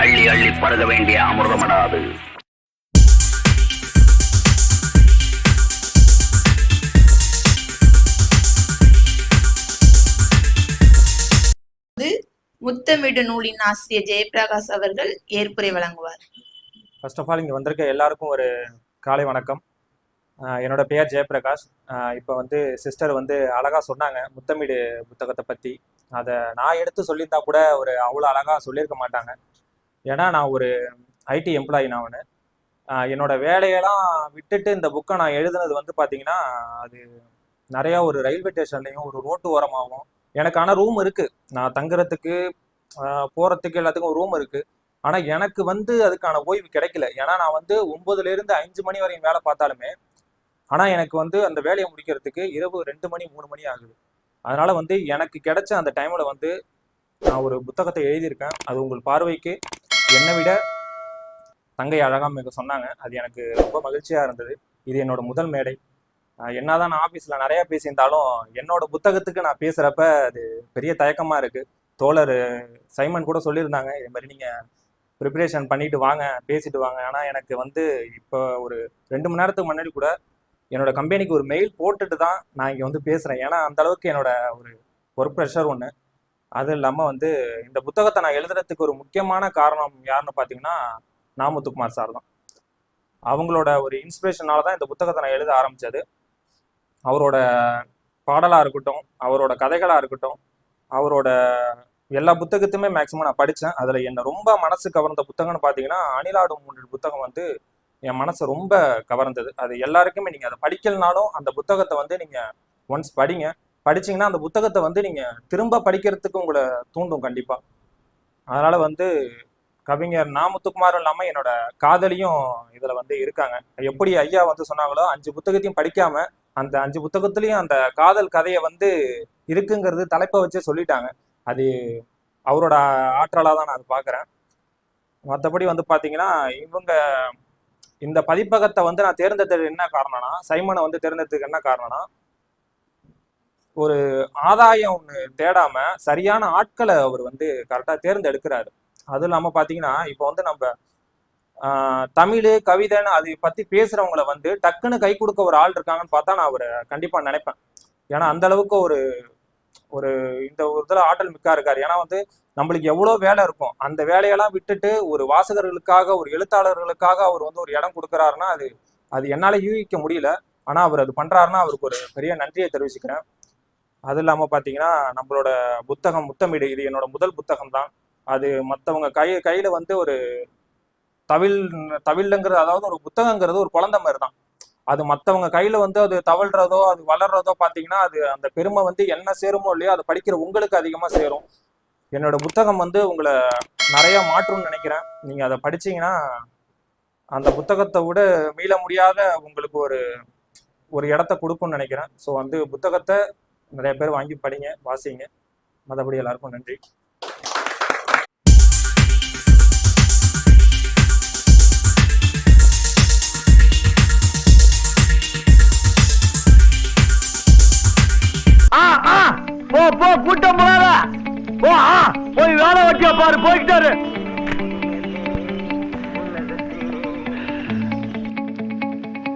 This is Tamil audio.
அள்ளி அள்ளி பருக வேண்டிய அமிர்தமடாது. முத்தமிடு நூலின் ஆசிரியர் ஜெயபிரகாஷ் அவர்கள் ஏற்புரை வழங்குவார். ஃபர்ஸ்ட் ஆஃப் ஆல் இங்கே வந்திருக்க எல்லாருக்கும் ஒரு காலை வணக்கம். என்னோட பெயர் ஜெயபிரகாஷ். இப்போ வந்து சிஸ்டர் வந்து அழகாக சொன்னாங்க முத்தமிடு புத்தகத்தை பற்றி அதை நான் எடுத்து சொல்லியிருந்தா கூட ஒரு அவ்வளோ அழகாக சொல்லியிருக்க மாட்டாங்க. ஏன்னா நான் ஒரு ஐடி எம்ப்ளாயி நான் என்னோட வேலையெல்லாம் விட்டுட்டு இந்த புக்கை நான் எழுதுனது வந்து பார்த்தீங்கன்னா அது நிறையா ஒரு ரயில்வே ஸ்டேஷன்லையும் ஒரு ரோட்டு ஓரமாகவும் எனக்கான ரூம் இருக்குது நான் தங்குறதுக்கு போகிறதுக்கு எல்லாத்துக்கும் ரூம் இருக்குது ஆனால் எனக்கு வந்து அதுக்கான ஓய்வு கிடைக்கல. ஏன்னா நான் வந்து ஒன்பதுல இருந்து அஞ்சு மணி வரையும் வேலை பார்த்தாலுமே ஆனால் எனக்கு வந்து அந்த வேலையை முடிக்கிறதுக்கு இரவு ரெண்டு மணி மூணு மணி ஆகுது. அதனால வந்து எனக்கு கிடைச்ச அந்த டைம்ல வந்து நான் ஒரு புத்தகத்தை எழுதியிருக்கேன். அது உங்கள் பார்வைக்கு. என்னை விட தங்கை அழகாம் மிக சொன்னாங்க. அது எனக்கு ரொம்ப மகிழ்ச்சியாக இருந்தது. இது என்னோட முதல் மேடை. என்னதான் நான் ஆஃபீஸில் நிறையா பேசியிருந்தாலும் என்னோட புத்தகத்துக்கு நான் பேசுகிறப்ப அது பெரிய தயக்கமாக இருக்குது தோழர் சைமன் கூட சொல்லியிருந்தாங்க இது மாதிரி நீங்கள் ப்ரிப்பரேஷன் பண்ணிட்டு வாங்க பேசிட்டு வாங்க. ஆனால் எனக்கு வந்து இப்போ ஒரு ரெண்டு மணி நேரத்துக்கு முன்னாடி கூட என்னோட கம்பெனிக்கு ஒரு மெயில் போட்டுட்டு தான் நான் இங்கே வந்து பேசுகிறேன் ஏன்னா அந்த அளவுக்கு என்னோட ஒரு ஒர்க் ப்ரெஷர் ஒன்று அது இல்லாமல் வந்து இந்த புத்தகத்தை நான் எழுதுறதுக்கு ஒரு முக்கியமான காரணம் யாருன்னு பார்த்தீங்கன்னா நாமுத்துக்குமார் சார் தான். அவங்களோட ஒரு இன்ஸ்பிரேஷனால தான் இந்த புத்தகத்தை நான் எழுத ஆரம்பிச்சது. அவரோட பாடலாக இருக்கட்டும் அவரோட கதைகளாக இருக்கட்டும் அவரோட எல்லா புத்தகத்தையுமே மேக்ஸிமம் நான் படித்தேன் அதில் என்னை ரொம்ப மனசு கவர்ந்த புத்தகம்னு பார்த்தீங்கன்னா அணிலாடும் மூன்று புத்தகம் வந்து என் மனசை ரொம்ப கவர்ந்தது. அது எல்லாருக்குமே நீங்கள் அதை படிக்கலனாலும் அந்த புத்தகத்தை வந்து நீங்கள் ஒன்ஸ் படிங்க. படிச்சீங்கன்னா அந்த புத்தகத்தை வந்து நீங்க திரும்ப படிக்கிறதுக்கு உங்களை தூண்டும் கண்டிப்பா. அதனால வந்து கவிஞர் நா இல்லாம என்னோட காதலியும் இதுல வந்து இருக்காங்க. எப்படி ஐயா வந்து சொன்னாங்களோ அஞ்சு புத்தகத்தையும் படிக்காம அந்த அஞ்சு புத்தகத்துலயும் அந்த காதல் கதையை வந்து இருக்குங்கிறது தலைப்பை வச்சே சொல்லிட்டாங்க. அது அவரோட ஆற்றலாக தான் நான் அதை பார்க்குறேன் மற்றபடி வந்து பார்த்தீங்கன்னா இவங்க இந்த பதிப்பகத்தை வந்து நான் தேர்ந்தெடுத்தது என்ன காரணம்னா சைமனை வந்து தேர்ந்தெடுத்ததுக்கு என்ன காரணம்னா ஒரு ஆதாயம் ஒன்று தேடாம சரியான ஆட்களை அவர் வந்து கரெக்டாக தேர்ந்தெடுக்கிறாரு. அதுவும் இல்லாமல் பார்த்தீங்கன்னா இப்போ வந்து நம்ம ஆஹ், தமிழ் கவிதைன்னு அதை பற்றி பேசுகிறவங்கள வந்து டக்குன்னு கை கொடுக்க ஒரு ஆள் இருக்காங்கன்னு பார்த்தா நான் அவரை கண்டிப்பாக நினைப்பேன். ஏன்னா அந்த அளவுக்கு ஒரு ஒரு இந்த ஒரு இதில் ஆற்றல் மிக்கா இருக்காரு. ஏன்னா வந்து நம்மளுக்கு எவ்வளோ வேலை இருக்கும். அந்த வேலையெல்லாம் விட்டுட்டு ஒரு வாசகர்களுக்காக ஒரு எழுத்தாளர்களுக்காக அவர் வந்து ஒரு இடம் கொடுக்குறாருன்னா அது அது என்னால் யூகிக்க முடியல. ஆனால் அவர் அது பண்ணுறாருன்னா அவருக்கு ஒரு பெரிய நன்றியை தெரிவிச்சுக்கிறேன். அது இல்லாமல் பார்த்தீங்கன்னா நம்மளோட புத்தகம் முத்தமிடு இது என்னோட முதல் புத்தகம் தான். அது மற்றவங்க கை கையில் வந்து ஒரு தவில் தவில்ங்கிறது அதாவது ஒரு புத்தகங்கிறது ஒரு குழந்தை மாதிரி தான். அது மற்றவங்க கையில் வந்து அது தவழ்றதோ அது வளர்றதோ பார்த்தீங்கன்னா அது அந்த பெருமை வந்து என்ன சேருமோ இல்லையோ அதை படிக்கிற உங்களுக்கு அதிகமாக சேரும். என்னோட புத்தகம் வந்து உங்களை நிறைய மாற்றும்னு நினைக்கிறேன். நீங்கள் அதை படிச்சீங்கன்னா அந்த புத்தகத்தை விட மீள முடியாத உங்களுக்கு ஒரு ஒரு இடத்த கொடுக்கும்னு நினைக்கிறேன். ஸோ வந்து புத்தகத்தை நிறைய பேர் வாங்கி படிங்க வாசிங்க. மற்றபடி எல்லாருக்கும் நன்றி. ஆ ஆ. போ போ கூட்டம் ஆ. போய் வேலை வட்டியா பாரு போய்கிட்டாரு